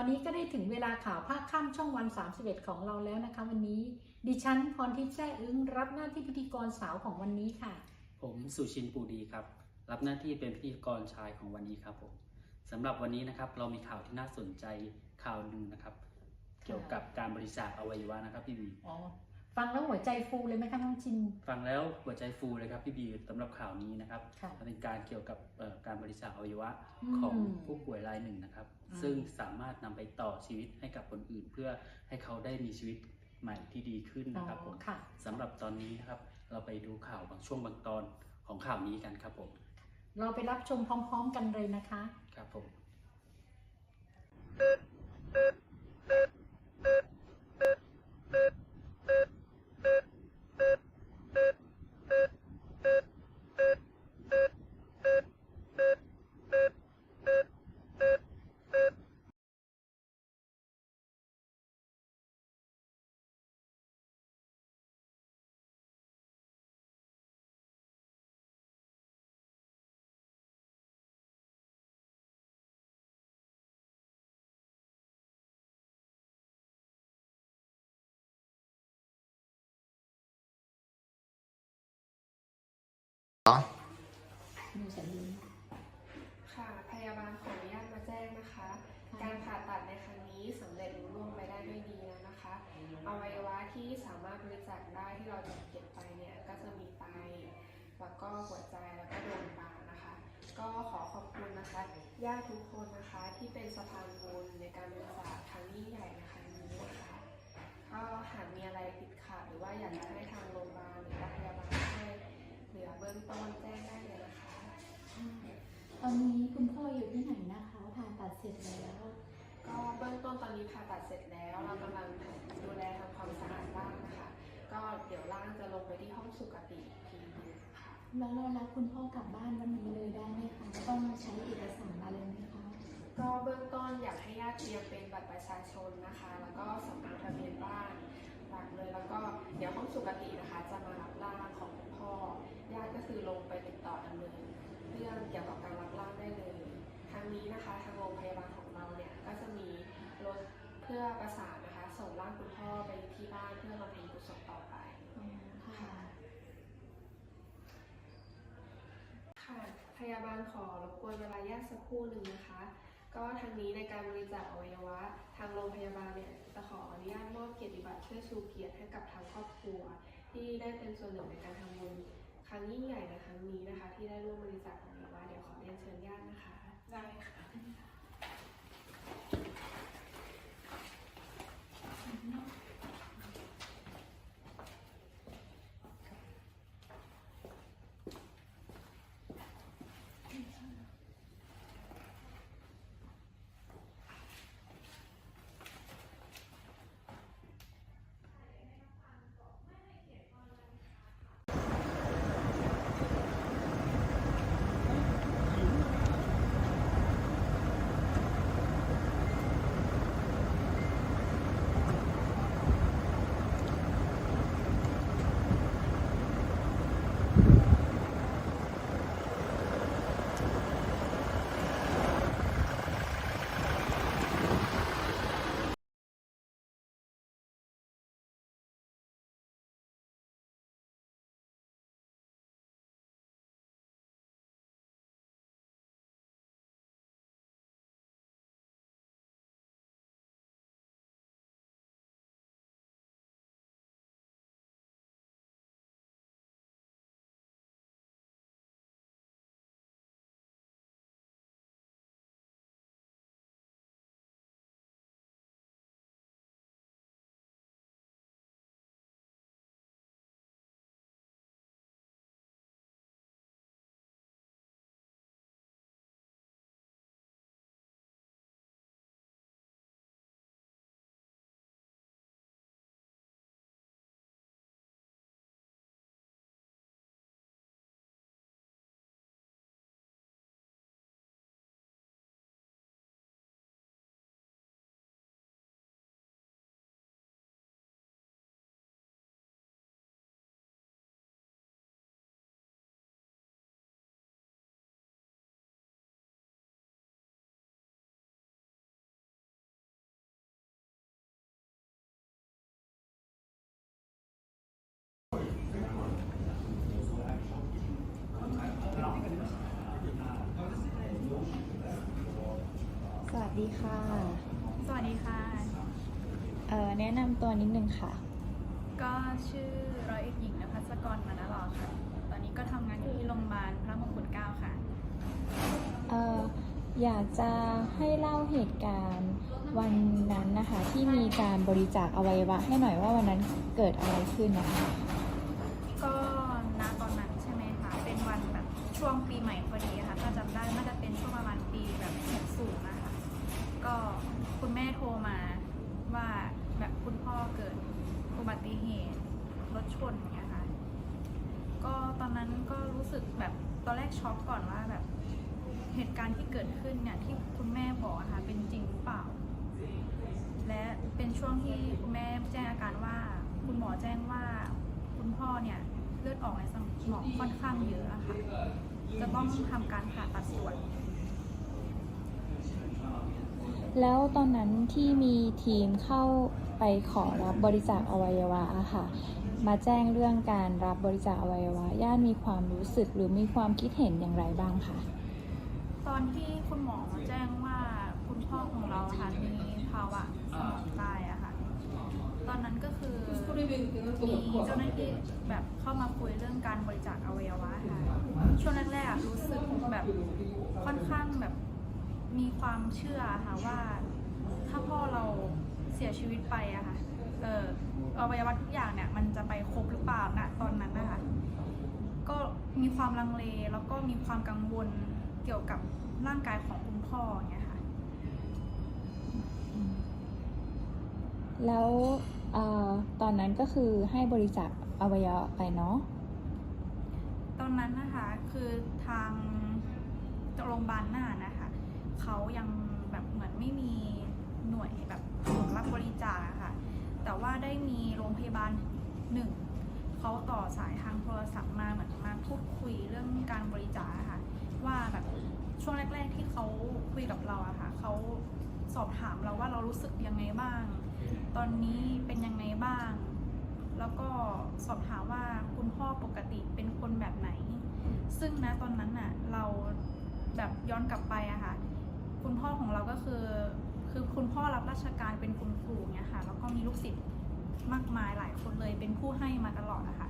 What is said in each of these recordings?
อนนี้ก็ได้ถึงเวลาข่าวภาคค่ำช่องวัน 31 ของเราแล้วนะคะ วันนี้ ดิฉันพรทิพย์แซ่อึ้งรับหน้าที่พิธีกรสาวของวันนี้ค่ะ ผมสุชินปูดีครับ รับหน้าที่เป็นพิธีกรชายของวันนี้ครับผมสำหรับวันนี้นะครับเรามีข่าวที่น่าสนใจข่าวหนึ่งนะครับ เกี่ยวกับการบริจาคอวัยวะนะครับพี่บีอ๋อ ฟังแล้วหัวใจฟูเลยไหมคะน้องจิน ฟังแล้วหัวใจฟูเลยครับพี่บีสำหรับข่าวนี้นะครับค่ะมันเป็นการเกี่ยวกับเอ่อการบริจาคอวัยวะอืมของผู้ป่วยรายหนึ่งนะครับ อืม ซึ่งสามารถนำไปต่อชีวิตให้กับคนอื่น เพื่อให้เขาได้มีชีวิตใหม่ที่ดีขึ้นอ๋อนะครับผมค่ะ สำหรับตอนนี้นะครับ เราไปดูข่าวบางช่วงบางตอนของข่าวนี้กันครับผมเราไปรับชมพร้อม ๆ กันเลยนะคะ ครับผม ดูสัญญาณค่ะ พยาบาลขออนุญาตมาแจ้งนะคะ การผ่าตัดในครั้งนี้สำเร็จลุล่วงไปได้ด้วยดีแล้วนะคะอวัยวะที่สามารถบริจาคได้ที่เราจะเก็บไปเนี่ยก็จะมีไตแล้วก็หัวใจแล้วก็ดวงตานะคะ ก็ขอขอบคุณนะคะญาติทุกคนนะคะที่เป็นสะพานบุญในการบริจาคครั้งยิ่งใหญ่ในครั้งนี้นะคะก็หากมีอะไรติดขัดหรือว่าอยากจะให้ ตอนนี้คุณพ่ออยู่ที่ไหนนะคะผ่าตัดเสร็จแล้ว ก็เบื้องต้นตอนนี้ผ่าตัดเสร็จแล้ว เรากำลังดูแลทำความสะอาดบ้านนะคะ ก็เดี๋ยวร่างจะลงไปที่ห้องสุกติอีกทีหนึงค่ะแล้วเรารับคุณพ่อกลับบ้านวันนี้เลยได้ไหมคะต้องใช้เอกสารอะไรไหมคะ ก็เบื้องต้นอยากให้ญาติเตรียมเป็นบัตรประชาชนนะคะ แล้วก็สำเนาทะเบียนบ้านหลักเลยแล้วก็เดี๋ยวห้องสุกตินะคะ จะมารับร่างของคุณพ่อญาติก็คือลงไปติดต่อดำเนินเรื่องเกี่ยวกับการรับร่างได้เลย ทางนี้นะคะทางโรงพยาบาลของเราเนี่ยก็จะมีรถเพื่อประสานนะคะส่งร่างคุณพ่อไปที่บ้านเพื่อบำเพ็ญกุศลต่อไปอ๋อค่ะค่ะพยาบาลขอรบกวนเวลาญาติสักครู่หนึ่งนะคะ ก็ทางนี้ในการบริจาคอวัยวะ ทางโรงพยาบาลเนี่ยจะขออนุญาตมอบเกียรติบัตรเพื่อชูเกียรติให้กับทางครอบครัว ที่ได้เป็นส่วนหนึ่งในการทำบุญครั้งยิ่งใหญ่ในครั้ง นี้นะคะ ที่ได้ร่วมบริจาคอวัยวะเดี๋ยวขอเรียนเชิญญาตินะคะ ได้ค่ะ ดีค่ะ สวัสดีค่ะ เอ่อแนะนำตัวนิดนึงค่ะ ก็ชื่อร้อยเอกหญิงนภัสกรมานาลอค่ะ ตอนนี้ก็ทำงานอยู่ที่โรงพยาบาลพระมงกุฎเกล้าค่ะ เอ่ออยากจะให้เล่าเหตุการณ์วันนั้นนะคะ ที่มีการบริจาคอวัยวะให้หน่อยว่าวันนั้นเกิดอะไรขึ้นนะคะ ก็ณตอนนั้นใช่ไหมคะ เป็นวันแบบช่วงปีใหม่พอดีค่ะ ถ้าจำได้น่าจะเป็นช่วงประมาณปีแบบ60นะคะ ก็คุณแม่โทรมาว่าแบบคุณพ่อเกิดอุ บัติเหตุรถชนอย่างเงี้ยค่ะ ก็ตอนนั้นก็รู้สึกแบบตอนแรกช็อกก่อนว่าแบบเหตุการณ์ที่เกิดขึ้นเนี่ยที่คุณแม่บอกอะค่ะเป็นจริงหรือเปล่า และเป็นช่วงที่คุณแม่แจ้งอาการว่า คุณหมอแจ้งว่าคุณพ่อเนี่ยเลือดออกในสมองค่อนข้างเยอะอะค่ะ จะต้องทำการผ่าตัดส่วน แล้วตอนนั้นที่มีทีมเข้า ไปขอรับบริจาคอวัยวะอะค่ะ มาแจ้งเรื่องการรับบริจาคอวัยวะญาติมีความรู้สึกหรือมีความคิดเห็นอย่างไรบ้างคะตอนที่คุณหมอแจ้งว่าคุณพ่อของเราค่ะมีภาวะสมองตายอะค่ะ ตอนนั้นก็คือมีเจ้าหน้าที่แบบเข้ามาคุยเรื่องการบริจาคอวัยวะค่ะ ช่วงแรกๆรู้สึกแบบค่อนข้างแบบมีความเชื่อค่ะว่าถ้าพ่อเรา สียชีวิตไปอะค่ะ เอออวัยวะทุกอย่างเนี่ยมันจะไปครบหรือเปล่าณตอนนั้นนะคะก็มีความลังเลแล้วก็มีความกังวลเกี่ยวกับร่างกายของคุณพ่ออย่างเงี้ยค่ะ แล้วเอ่อตอนนั้นก็คือให้บริจาคอวัยวะไปเนาะ ตอนนั้นนะคะคือทางโรงพยาบาลน่านนะคะเขายังแบบเหมือนไม่มี หน่วยแบบศูนย์รับบริจาคอะค่ะ แต่ว่าได้มีโรงพยาบาลหนึ่งเขาต่อสายทางโทรศัพท์มาเหมือนมาพูดคุยเรื่องการบริจาคค่ะ ว่าแบบช่วงแรก ๆที่เขาคุยกับเราอะค่ะเขาสอบถามเราว่าเรารู้สึกยังไงบ้าง ตอนนี้เป็นยังไงบ้าง แล้วก็สอบถามว่าคุณพ่อปกติเป็นคนแบบไหน ซึ่งนะตอนนั้นน่ะเราแบบย้อนกลับไปอะค่ะ คุณพ่อของเราก็คือ คือคุณพ่อรับราชการเป็นคุณครูเนี่ยค่ะแล้วก็มีลูกศิษย์มากมายหลายคนเลยเป็นผู้ให้มาตลอดอะค่ะ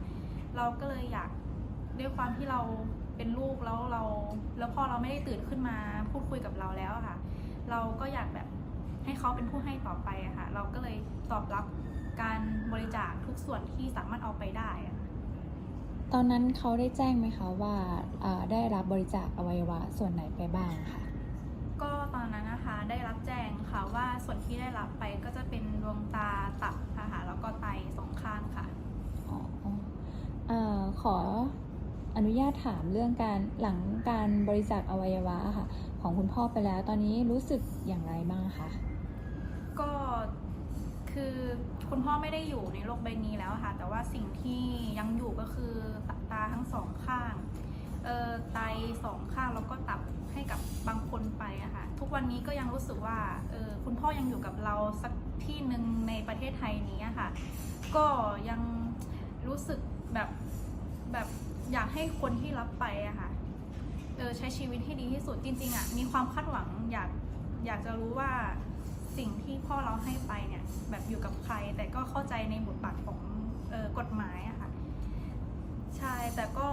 เราก็เลยอยากด้วยความที่เราเป็นลูกแล้วเรา แล้วพ่อเราไม่ได้ตื่นขึ้นมาพูดคุยกับเราแล้วอะค่ะ เราก็อยากแบบให้เขาเป็นผู้ให้ต่อไปอะค่ะ เราก็เลยตอบรับการบริจาคทุกส่วนที่สามารถเอาไปได้อะตอนนั้นเขาได้แจ้งไหมคะว่าได้รับบริจาคอวัยวะส่วนไหนไปบ้างค่ะ ก็ตอนนั้นนะคะได้รับแจ้งค่ะว่าส่วนที่ได้รับไปก็จะเป็นดวงตาตับนะคะแล้วก็ไตสองข้างค่ะ อ๋อเอ่อขออนุญาตถามเรื่องการหลังการบริจาคอวัยวะอะค่ะ ของคุณพ่อไปแล้ว ตอนนี้รู้สึกอย่างไรบ้างคะก็คือคุณพ่อไม่ได้อยู่ในโลกใบนี้แล้วอะค่ะ แต่ว่าสิ่งที่ยังอยู่ก็คือตาทั้งสองข้างเอ่อไตสองข้างแล้วก็ตับให้ กับบางคนไปอะค่ะทุกวันนี้ก็ยังรู้สึกว่าเออคุณพ่อยังอยู่กับเราสักที่หนึ่งในประเทศไทยนี้อะค่ะ ก็ยังรู้สึกแบบแบบอยากให้คนที่รับไปอะค่ะเออใช้ชีวิตให้ดีที่สุดจริงๆอะมีความคาดหวังอยากอยากจะรู้ว่าสิ่งที่พ่อเราให้ไปเนี่ยแบบอยู่กับใคร แต่ก็เข้าใจในบทบาทของออกฎหมายอะค่ะใช่แต่ก็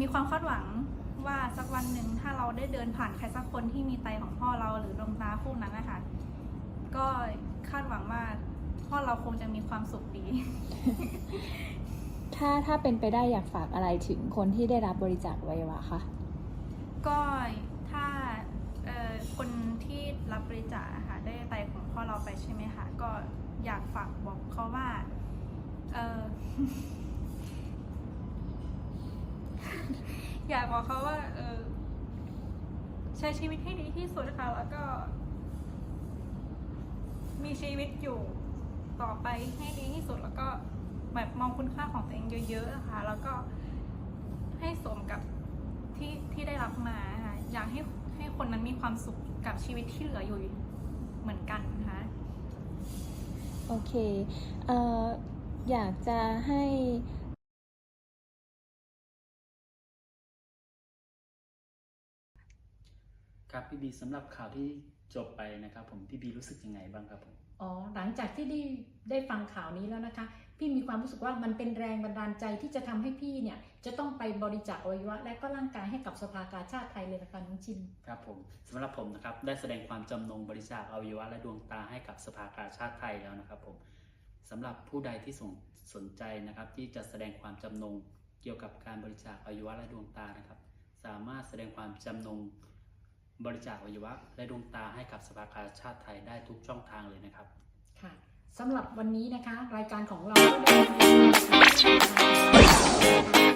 มีความคาดหวัง ว่าสักวันหนึ่งถ้าเราได้เดินผ่านใครสักคนที่มีไตของพ่อเราหรือดวงตาคู่นั้นนะคะก็คาดหวังว่าพ่อเราคงจะมีความสุขดี ถ้าถ้าเป็นไปได้อยากฝากอะไรถึงคนที่ได้รับบริจาคอวัยวะคะก็ถ้าเอ่อคนที่รับบริจาคอะค่ะได้ไตของพ่อเราไปใช่ไหมคะก็อยากฝากบอกเขาว่า เออ อยากบอกเขาว่า เออ ใช้ชีวิตให้ดีที่สุดค่ะ แล้วก็ มีชีวิตอยู่ต่อไปให้ดีที่สุด แล้วก็แบบมองคุณค่าของตัวเองเยอะๆอะค่ะแล้วก็ให้สมกับที่ที่ได้รับมาค่ะอยากให้ให้คนนั้นมีความสุขกับชีวิตที่เหลืออยู่เหมือนกันนะคะโอเคเอ่ออยากจะให้ ครับพี่บีสำหรับข่าวที่จบไปนะครับผมพี่บีรู้สึกยังไงบ้างครับผมอ๋อหลังจากที่ได้ได้ฟังข่าวนี้แล้วนะคะ พี่มีความรู้สึกว่ามันเป็นแรงบันดาลใจที่จะทำให้พี่เนี่ยจะต้องไปบริจาคอวัยวะ และก็ร่างกายให้กับสภากาชาติไทยเลยนะคะน้องชินครับผมสำหรับผมนะครับได้แสดงความจำนงบริจาคอวัยวะและดวงตาให้กับสภากาชาติไทยแล้วนะครับผมสำหรับผู้ใดที่สนสนใจนะครับ ที่จะแสดงความจำนงเกี่ยวกับการบริจาคอวัยวะและดวงตานะครับ สามารถแสดงความจำนง บริจาคอวัยวะและดวงตาให้กับสภากาชาติไทยได้ทุกช่องทางเลยนะครับ ค่ะสำหรับวันนี้นะคะ รายการของเราก็ได้